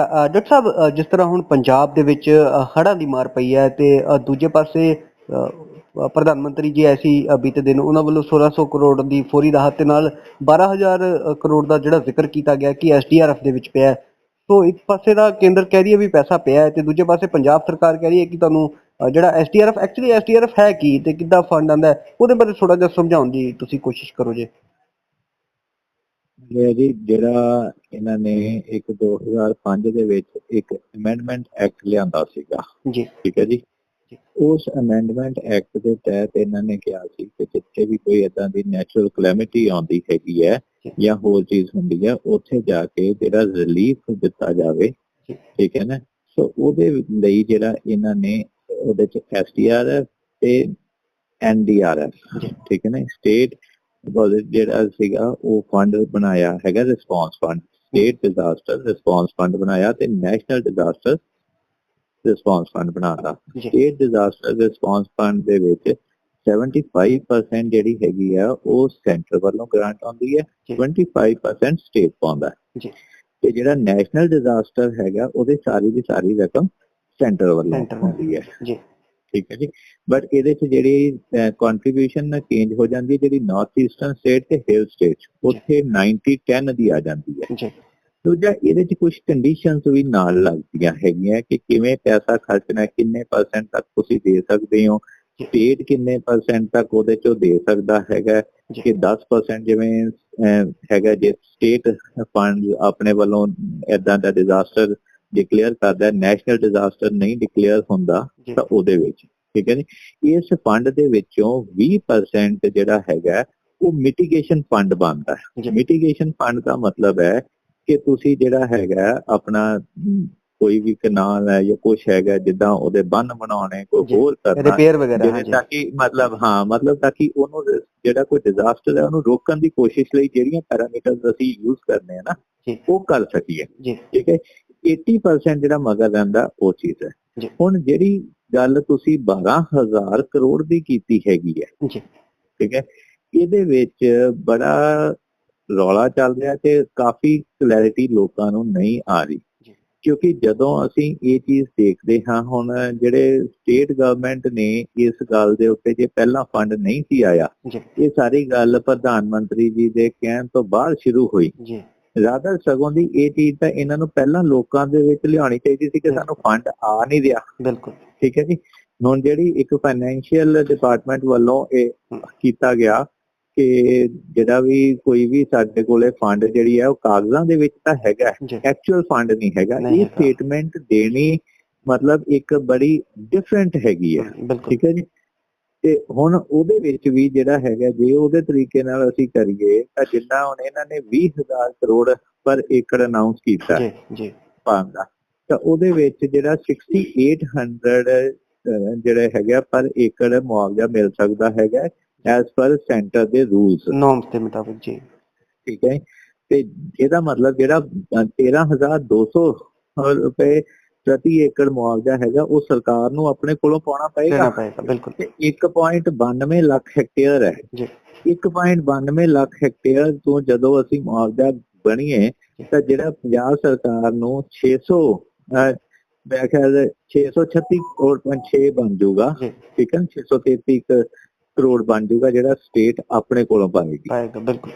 Doctor ਸਾਹਿਬ ਅ, ਜਿਸ ਤਰ੍ਹਾਂ ਹੁਣ ਪੰਜਾਬ ਦੇ ਵਿੱਚ ਅ, ਹੜ੍ਹਾਂ ਦੀ ਮਾਰ ਪਈ ਹੈ ਤੇ ਅ, ਦੂਜੇ ਪਾਸੇ ਅ, ਅ, ਪ੍ਰਧਾਨ ਮੰਤਰੀ ਜੀ ਐਸੀ ਅ, ਬੀਤੇ ਦਿਨ ਉਹਨਾਂ ਵੱਲੋਂ 1600 ਕਰੋੜ ਦੀ ਫੌਰੀ ਰਾਹਤ ਦੇ ਨਾਲ 12000 ਅ, ਕਰੋੜ ਦਾ ਜਿਹੜਾ ਜ਼ਿਕਰ ਕੀਤਾ ਗਿਆ ਕਿ ਐਸਡੀਆਰਐਫ ਦੇ ਵਿੱਚ ਪਿਆ ਹੈ। ਸੋ ਇੱਕ ਪਾਸੇ ਦਾ ਕੇਂਦਰ ਕਹਿ ਰਹੀ ਹੈ ਵੀ ਪੈਸਾ ਪਿਆ ਹੈ ਤੇ ਦੂਜੇ ਪਾਸੇ ਪੰਜਾਬ ਸਰਕਾਰ ਕਹਿ ਰਹੀ ਹੈ ਕਿ ਤੁਹਾਨੂੰ ਅ, ਜਿਹੜਾ ਐਸਡੀਆਰਐਫ ਐਕਚੁਅਲੀ ਐਸਡੀਆਰਐਫ ਹੈ ਕੀ ਤੇ ਕਿੱਦਾਂ ਫੰਡ ਆਂਦਾ ਉਹਦੇ ਬਾਰੇ ਥੋੜਾ ਜਿਹਾ ਸਮਝਾਉਣ ਦੀ ਤੁਸੀਂ ਕੋਸ਼ਿਸ਼ ਕਰੋ ਜੇ ਇਹ ਜੀ ਜਿਹੜਾ ਇਹਨਾਂ ਨੇ ਇੱਕ 2005 ਦੇ ਵਿੱਚ ਇੱਕ ਅਮੈਂਡਮੈਂਟ ਐਕਟ ਲਿਆਂਦਾ ਸੀਗਾ ਜੀ ਠੀਕ ਹੈ ਜੀ। ਉਸ ਅਮੈਂਡਮੈਂਟ ਐਕਟ ਦੇ ਤਹਿਤ ਇਹਨਾਂ ਨੇ ਕਿਹਾ ਸੀ ਕਿ ਜਿੱਥੇ ਵੀ ਕੋਈ ਏਦਾਂ ਦੀ ਨੈਚੁਰਲ ਕਲੈਮਿਟੀ ਆਉਂਦੀ ਹੈਗੀ ਹੈ ਜੀ। ਹੋਰ ਚੀਜ਼ ਹੁੰਦੀ ਹੈ ਉੱਥੇ ਜਾ ਕੇ ਜਿਹੜਾ ਰਿਲੀਫ ਦਿੱਤਾ ਜਾਵੇ। ਠੀਕ ਹੈ ਨਾ ਸੋ ਉਹਦੇ ਲਈ ਜਿਹੜਾ ਇਹਨਾਂ ਨੇ ਉਹਦੇ ਚ ਐਸਡੀਆਰਐਫ ਤੇ ਐਨਡੀਆਰਐਫ। ਠੀਕ ਹੈ ਨਾ ਸਟੇਟ ਬਜਟ ਜਿਹੜਾ ਸੀਗਾ ਉਹ ਫੰਡ ਬਣਾਇਆ ਹੈਗਾ response fund state disaster response fund ਬਣਾਇਆ ਤੇ ਨੈਸ਼ਨਲ ਡਿਜ਼ਾਸਟਰ ਰਿਸਪੌਂਸ ਫੰਡ ਬਣਾਤਾ ਸਟੇਟ ਡਿਜ਼ਾਸਟਰ ਰਿਸਪੌਂਸ ਫੰਡ ਦੇ ਵਿੱਚ 75% ਜਿਹੜੀ ਹੈਗੀ ਆ ਉਹ ਸੈਂਟਰ ਵੱਲੋਂ ਗ੍ਰਾਂਟ ਆਉਂਦੀ ਹੈ ਜੀ। 25% ਸਟੇਟ ਪਾਉਂਦਾ ਹੈ ਜੀ। ਤੇ ਜਿਹੜਾ ਨੈਸ਼ਨਲ ਡਿਜ਼ਾਸਟਰ ਹੈਗਾ ਉਹਦੇ ਸਾਰੀ ਦੀ ਸਾਰੀ ਰਕਮ ਸੈਂਟਰ ਵੱਲੋਂ। ਹੁੰਦੀ ਹੈ ਜੀ ਠੀਕ ਹੈ ਜੀ ਬਟ ਇਹਦੇ ਚ ਜਿਹੜੀ ਕੰਟਰੀਬਿਊਸ਼ਨ ਨਾ ਚੇਂਜ ਹੋ ਜਾਂਦੀ ਹੈ ਜਿਹੜੀ ਨਾਰਥ ਈਸਟਰਨ ਸਟੇਟ ਤੇ ਹਿਲ ਸਟੇਟ ਉੱਥੇ 90 10 ਦੀ ਆ ਜਾਂਦੀ ਹੈ ਜੀ ਦੂਜਾ ਇਹਦੇ ਚ ਕੁਝ ਕੰਡੀਸ਼ਨਸ ਵੀ ਨਾਲ ਲੱਗਦੀਆਂ ਹੈਗੀਆਂ ਕਿ ਕਿਵੇਂ ਪੈਸਾ ਖਰਚਣਾ ਕਿੰਨੇ ਪਰਸੈਂਟ ਤੱਕ ਤੁਸੀਂ ਦੇ ਸਕਦੇ ਹੋ। ਸਟੇਟ ਕਿੰਨੇ ਪਰਸੈਂਟ ਤੱਕ ਉਹਦੇ ਚੋਂ ਦੇ ਸਕਦਾ ਹੈਗਾ। ਕਿ 10% ਜਿਵੇਂ ਹੈਗਾ ਜੇ ਸਟੇਟ ਫੰਡ ਆਪਣੇ ਵੱਲੋਂ ਇਦਾਂ ਦਾ ਡਿਜ਼ਾਸਟਰ ਡਿਕਲੇਅਰ ਕਰਦਾ ਨੈਸ਼ਨਲ ਡਿਜ਼ਾਸਟਰ ਨਹੀਂ ਡਿਕਲੇਅਰ ਹੁੰਦਾ ਤਾਂ ਉਹਦੇ ਵਿੱਚ ਠੀਕ ਹੈ ਜੀ? ਇਸ ਫੰਡ ਦੇ ਵਿੱਚੋਂ 20% ਜਿਹੜਾ ਹੈਗਾ ਉਹ ਮਿਟੀਗੇਸ਼ਨ ਫੰਡ ਬਣਦਾ ਹੈ। ਮਿਟੀਗੇਸ਼ਨ ਫੰਡ ਦਾ ਮਤਲਬ ਹੈ ਕਿ ਤੁਸੀਂ ਜਿਹੜਾ ਹੈਗਾ ਆਪਣਾ ਕੋਈ ਵੀ ਕਨਾਲ ਹੈ ਜਾਂ ਕੁਝ ਹੈਗਾ ਜਿੱਦਾਂ ਉਹਦੇ ਬੰਨ ਬਣਾਉਣੇ ਕੋਈ। ਹੋਰ ਕਰਨਾ ਰਿਪੇਅਰ ਵਗੈਰਾ ਹਾਂਜੀ। ਤਾਂ ਕਿ ਮਤਲਬ ਹਾਂ ਮਤਲਬ ਤਾਂ ਕਿ ਉਹਨੂੰ ਜਿਹੜਾ ਕੋਈ ਡਿਜ਼ਾਸਟਰ ਹੈ ਉਹਨੂੰ ਰੋਕਣ ਦੀ ਕੋਸ਼ਿਸ਼ ਲਈ ਜਿਹੜੀਆਂ ਪੈਰਾਮੀਟਰਸ ਅਸੀਂ ਯੂਜ਼ ਕਰਨੇ ਆ ਨਾ। ਉਹ ਕਰ ਸਕੀਏ। ਜੀ। ਠੀਕ ਹੈ? 80% ਜਿਹੜਾ ਮਗਰ ਰਹਿੰਦਾ ਉਹ ਚੀਜ਼ ਹੈ। ਹੁਣ ਜਿਹੜੀ ਗੱਲ ਤੁਸੀਂ 12000 ਕਰੋੜ ਦੀ ਕੀਤੀ ਹੈਗੀ ਹੈ। ਜੀ। ਠੀਕ ਹੈ? ਇਹਦੇ ਵਿੱਚ ਬੜਾ ਰੌਲਾ ਚੱਲ ਰਿਹਾ ਤੇ ਕਾਫੀ ਕਲੈਰਿਟੀ ਲੋਕਾਂ ਨੂੰ ਨਹੀਂ ਆ ਰਹੀ। ਕਿਉਂਕਿ ਜਦੋਂ ਅਸੀਂ ਇਹ ਚੀਜ਼ ਦੇਖਦੇ ਹਾਂ ਹੁਣ ਜਿਹੜੇ ਸਟੇਟ ਗਵਰਨਮੈਂਟ ਨੇ ਇਸ ਗੱਲ ਦੇ ਉੱਤੇ ਜੇ ਪਹਿਲਾਂ ਫੰਡ ਨਹੀਂ ਸੀ ਆਇਆ ਇਹ ਸਾਰੀ ਗੱਲ ਪ੍ਰਧਾਨ ਮੰਤਰੀ ਜੀ ਦੇ ਕਹਿਣ ਤੋਂ ਬਾਅਦ ਸ਼ੁਰੂ ਹੋਈ। ਜੀ ਰਾਦਰ ਸਗੋਂ ਦੀ ਇਹ ਚੀਜ਼ ਤਾਂ ਇਹਨਾਂ ਨੂੰ ਪਹਿਲਾਂ ਲੋਕਾਂ ਦੇ ਵਿੱਚ ਲਿਆਉਣੀ ਚਾਹੀਦੀ ਸੀ ਕਿ ਸਾਨੂੰ ਫੰਡ ਆ ਨਹੀਂ ਰਿਹਾ। ਬਿਲਕੁਲ। ਠੀਕ ਹੈ ਜੀ? ਹੁਣ ਜਿਹੜੀ ਇੱਕ ਫਾਈਨੈਂਸ਼ੀਅਲ ਡਿਪਾਰਟਮੈਂਟ ਵੱਲੋਂ ਇਹ ਕੀਤਾ ਗਿਆ ਕਿ ਜਿਹੜਾ ਵੀ ਕੋਈ ਵੀ ਸਾਡੇ ਕੋਲੇ ਫੰਡ ਜਿਹੜੀ ਹੈ ਉਹ ਕਾਗਜ਼ਾਂ ਦੇ ਵਿੱਚ ਤਾਂ ਹੈਗਾ ਐਕਚੁਅਲ ਫੰਡ ਨਹੀਂ ਹੈਗਾ। ਇਹ। ਸਟੇਟਮੈਂਟ ਦੇਣੀ ਮਤਲਬ ਇੱਕ ਬੜੀ ਡਿਫਰੈਂਟ ਹੈਗੀ ਹੈ। ਠੀਕ ਹੈ ਜੀ? ਤੇ ਹੁਣ ਉਹਦੇ ਵਿੱਚ ਵੀ ਜਿਹੜਾ ਹੈਗਾ ਜੇ ਉਹਦੇ ਤਰੀਕੇ ਨਾਲ ਅਸੀਂ ਕਰੀਏ ਤਾਂ ਜਿੱਦਾਂ ਹੁਣ ਇਹਨਾਂ ਨੇ 20000 ਕਰੋੜ ਪਰ ਏਕੜ ਅਨਾਉਂਸ ਕੀਤਾ ਜੀ ਜੀ। ਪਾਉਣ ਦਾ ਤਾਂ ਉਹਦੇ ਵਿੱਚ ਜਿਹੜਾ 6800 ਅਹ, ਜਿਹੜੇ ਹੈਗਾ ਪਰ ਏਕੜ ਮੁਆਵਜ਼ਾ ਮਿਲ ਸਕਦਾ ਹੈਗਾ ਐਸ ਪਰ ਸੈਂਟਰ ਦੇ ਰੂਲਸ ਨੋਰਮਸ ਦੇ ਮੁਤਾਬਿਕ ਜੀ। ਠੀਕ ਹੈ ਤੇ ਇਹਦਾ ਮਤਲਬ ਜਿਹੜਾ ਅਹ, 13200 ਰੁਪਏ ਪ੍ਰਤੀ ਏਕੜ ਮੁਆਵਜ਼ਾ ਹੈਗਾ ਉਹ ਸਰਕਾਰ ਨੂੰ ਆਪਣੇ ਕੋਲੋਂ ਪਾਉਣਾ ਪਏਗਾ। ਬਿਲਕੁਲ। ਤੇ 1.92 ਲੱਖ ਹੈਕਟੇਅਰ ਹੈ। ਜੀ। 1.92 ਲੱਖ ਹੈਕਟੇਅਰ ਤੋਂ ਜਦੋਂ ਅਸੀਂ ਮੁਆਵਜ਼ਾ ਬਣੀਏ ਤਾਂ ਜਿਹੜਾ ਪੰਜਾਬ ਸਰਕਾਰ ਨੂੰ 600 ਅਹ, ਮੈਂ ਖਿਆਲ 636 ਕਰੋੜ 6 ਬਣ ਜਾਊਗਾ ਜੀ। ਠੀਕ ਹੈ 633 ਕੁ ਕਰੋੜ ਬਣ ਜਾਊਗਾ ਜਿਹੜਾ ਸਟੇਟ ਆਪਣੇ ਕੋਲੋਂ ਪਾਏਗੀ। ਪਾਏਗਾ ਬਿਲਕੁਲ।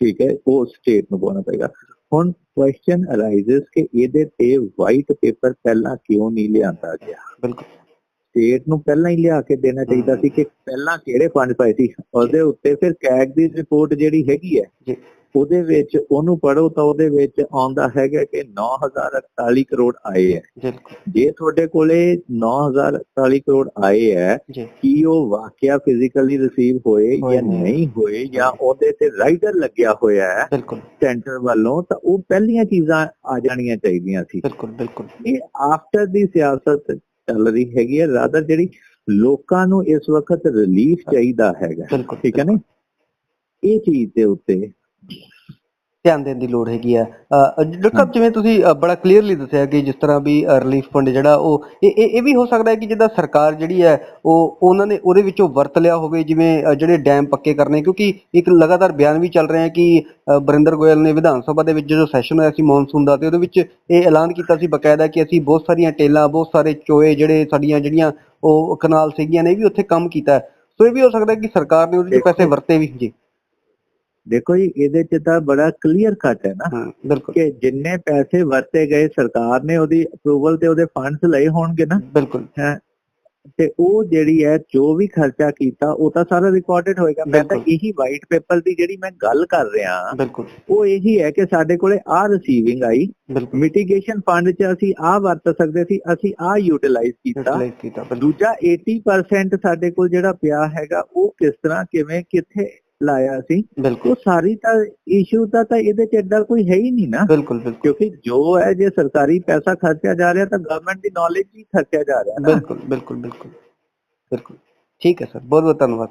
ਠੀਕ ਹੈ ਉਹ ਸਟੇਟ ਨੂੰ ਪਾਉਣਾ ਪਏਗਾ। ਹੁਣ ਕੁਐਸਚਨ ਅਰਾਈਜ਼ਸ ਕਿ ਇਹਦੇ ਤੇ ਵਾਈਟ ਪੇਪਰ ਪਹਿਲਾਂ ਕਿਉਂ ਨਹੀਂ ਲਿਆਂਦਾ ਗਿਆ? ਬਿਲਕੁਲ। ਸਟੇਟ ਨੂੰ ਪਹਿਲਾਂ ਹੀ ਲਿਆ ਕੇ ਦੇਣਾ ਚਾਹੀਦਾ ਸੀ ਕਿ ਪਹਿਲਾਂ ਕਿਹੜੇ ਫੰਡ ਪਏ ਸੀ? ਉਹਦੇ ਉੱਤੇ ਫਿਰ ਕੈਗ ਦੀ ਰਿਪੋਰਟ ਜਿਹੜੀ ਹੈਗੀ ਹੈ ਜੀ। ਉਹਦੇ ਵਿੱਚ ਉਹਨੂੰ ਪੜੋ ਤਾਂ ਉਹਦੇ ਵਿੱਚ ਆਉਂਦਾ ਹੈਗਾ ਕਿ 9048 ਕਰੋੜ ਆਏ ਹੈ। ਜੇ ਤੁਹਾਡੇ ਕੋਲੇ 9048 ਕਰੋੜ ਆਏ ਹੈ ਕੀ ਉਹ ਵਾਕਿਆ ਫਿਜ਼ੀਕਲੀ ਰਿਸੀਵ ਹੋਏ ਜਾਂ ਨਹੀਂ। ਹੋਏ ਜਾਂ ਉਹਦੇ ਤੇ ਰਾਈਡਰ ਲੱਗਿਆ ਹੋਇਆ ਹੈ ਸੈਂਟਰ ਵੱਲੋਂ ਤਾਂ ਉਹ ਪਹਿਲੀਆਂ ਚੀਜ਼ਾਂ ਆ ਜਾਣੀਆਂ ਚਾਹੀਦੀਆਂ ਸੀ। ਬਿਲਕੁਲ ਬਿਲਕੁਲ। ਇਹ ਆਫਟਰ ਦੀ ਸਿਆਸਤ ਚੱਲ ਰਹੀ ਹੈਗੀ ਹੈ ਰਾਦਰ ਜਿਹੜੀ ਲੋਕਾਂ ਨੂੰ ਇਸ ਵਕਤ ਰਿਲੀਫ ਚਾਹੀਦਾ ਹੈਗਾ। ਠੀਕ ਹੈ ਨਾ? ਇਹ ਚੀਜ਼ ਦੇ ਉੱਤੇ ਧਿਆਨ ਦੇਣ ਦੀ ਲੋੜ ਹੈਗੀ ਅ, ਡਾਕਟਰ ਸਾਹਿਬ ਜਿਵੇਂ ਤੁਸੀਂ ਅ, ਬੜਾ ਕਲੀਅਰਲੀ ਦੱਸਿਆ ਕਿ ਜਿਸ ਤਰ੍ਹਾਂ ਵੀ ਰਿਲੀਫ ਫੰਡ ਜਿਹੜਾ ਉਹ ਇਹ ਇਹ ਇਹ ਵੀ ਹੋ ਸਕਦਾ ਹੈ ਕਿ ਜਿੱਦਾਂ ਸਰਕਾਰ ਜਿਹੜੀ ਹੈ ਉਹ ਉਹਨਾਂ ਨੇ ਉਹਦੇ ਵਿੱਚੋਂ ਵਰਤ ਲਿਆ ਹੋਵੇ ਜਿਵੇਂ ਅ, ਜਿਹੜੇ ਡੈਮ ਪੱਕੇ ਕਰਨੇ ਕਿਉਂਕਿ ਇੱਕ ਲਗਾਤਾਰ ਬਿਆਨ ਵੀ ਚੱਲ ਰਹੇ ਹੈ ਕਿ ਅ, ਬਰਿੰਦਰ ਗੋਇਲ ਨੇ ਵਿਧਾਨ ਸਭਾ ਦੇ ਵਿੱਚ ਜਦੋਂ ਸੈਸ਼ਨ ਹੋਇਆ ਸੀ ਮੌਨਸੂਨ ਦਾ ਤੇ ਉਹਦੇ ਵਿੱਚ ਇਹ ਐਲਾਨ ਕੀਤਾ ਸੀ ਬਕਾਇਦਾ ਕਿ ਅਸੀਂ ਬਹੁਤ ਸਾਰੀਆਂ ਟੇਲਾਂ ਬਹੁਤ ਸਾਰੇ ਚੋਏ ਜਿਹੜੇ ਸਾਡੀਆਂ ਜਿਹੜੀਆਂ ਉਹ ਕਨਾਲ ਸੀਗੀਆਂ ਨੇ ਇਹ ਵੀ ਉੱਥੇ ਕੰਮ ਕੀਤਾ ਹੈ। ਸੋ ਇਹ ਵੀ ਹੋ ਸਕਦਾ ਹੈ ਕਿ ਸਰਕਾਰ ਨੇ ਉਹਦੇ 'ਚ ਪੈਸੇ ਵਰਤੇ ਵੀ ਜੀ ਦੇਖੋ ਜੀ ਇਹਦੇ ਚ ਤਾਂ ਬੜਾ ਕਲੀਅਰ ਕੱਟ ਹੈ ਨਾ। ਬਿਲਕੁਲ। ਕਿ ਜਿੰਨੇ ਪੈਸੇ ਵਰਤੇ ਗਏ ਸਰਕਾਰ ਨੇ ਉਹਦੀ ਅਪਰੂਵਲ ਤੇ ਉਹਦੇ ਫੰਡਸ ਲਏ ਹੋਣਗੇ ਨਾ। ਬਿਲਕੁਲ। ਤੇ ਉਹ ਜਿਹੜੀ ਹੈ ਜੋ ਵੀ ਖਰਚਾ ਕੀਤਾ ਉਹ ਤਾਂ ਸਾਰਾ ਰਿਕਾਰਡਡ ਹੋਏਗਾ। ਮੈਂ ਤਾਂ। ਇਹੀ ਵਾਈਟ ਪੇਪਰ ਦੀ ਜਿਹੜੀ ਮੈਂ ਗੱਲ ਕਰ ਰਿਹਾ ਬਿਲਕੁਲ। ਉਹ ਇਹੀ ਹੈ ਕਿ ਸਾਡੇ ਕੋਲੇ ਆ ਰਿਸੀਵਿੰਗ ਆਈ। ਮਿਟੀਗੇਸ਼ਨ ਫੰਡ 'ਚ ਅਸੀਂ ਆ ਵਰਤ ਸਕਦੇ ਸੀ ਅਸੀਂ ਆ ਯੂਟਿਲਾਈਜ਼ ਕੀਤਾ। ਦੂਜਾ 80% ਸਾਡੇ ਕੋਲ ਜਿਹੜਾ ਪਿਆ ਹੈਗਾ ਉਹ ਕਿਸ ਤਰ੍ਹਾਂ ਕਿਵੇਂ ਕਿੱਥੇ ਲਾਇਆ ਸੀ। ਬਿਲਕੁਲ। ਉਹ ਸਾਰੀ ਤਾਂ ਇਸ਼ੂ ਤਾਂ ਤਾਂ ਇਹਦੇ 'ਚ ਐਡਾ ਕੋਈ ਹੈ ਹੀ ਨਹੀਂ ਨਾ। ਬਿਲਕੁਲ ਬਿਲਕੁਲ। ਕਿਉਂਕਿ ਜੋ ਹੈ ਜੇ ਸਰਕਾਰੀ ਪੈਸਾ ਖਰਚਿਆ ਜਾ ਰਿਹਾ ਤਾਂ ਗਵਰਨਮੈਂਟ ਦੀ ਨੌਲੇਜ ਹੀ ਖਰਚਿਆ ਜਾ ਰਿਹਾ ਨਾ। ਬਿਲਕੁਲ ਬਿਲਕੁਲ ਬਿਲਕੁਲ। ਬਿਲਕੁਲ। ਠੀਕ ਹੈ ਸਰ ਬਹੁਤ ਬਹੁਤ ਧੰਨਵਾਦ।